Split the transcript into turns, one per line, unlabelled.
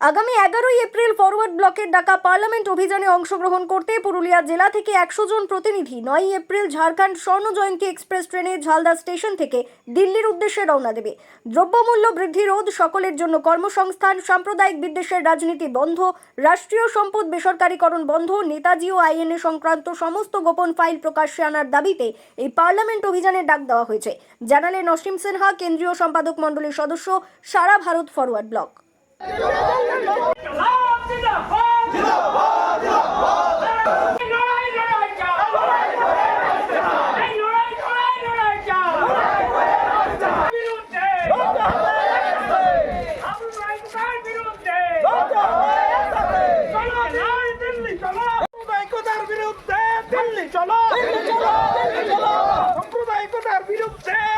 আগামী এগারোই April forward ব্লকের ডাকা পার্লামেন্ট অভিযানে অংশগ্রহণ করতে পুরুলিয়া জেলা থেকে একশো জন প্রতিনিধি নয় এপ্রিল ঝাড়খণ্ড স্বর্ণ জয়ন্তী এক্সপ্রেস ট্রেনে ঝালদা স্টেশন থেকে দিল্লির উদ্দেশ্যে রওনা দেবে। দ্রব্যমূল্য বৃদ্ধি রোধ সকলের জন্য কর্মসংস্থান, সাম্প্রদায়িক বিদ্বেষের রাজনীতি বন্ধ, রাষ্ট্রীয় সম্পদ বেসরকারীকরণ বন্ধ, নেতাজি ও আইএনএ সংক্রান্ত সমস্ত গোপন ফাইল প্রকাশ্যে আনার দাবিতে এই পার্লামেন্ট অভিযানের ডাক দেওয়া হয়েছে। জানালেন অসীম সিনহা, কেন্দ্রীয় সম্পাদক মণ্ডলীর সদস্য, সারা ভারত ফরওয়ার্ড ব্লক।
চলো চলো চলো সাম্প্রদায়িকতার বিরুদ্ধে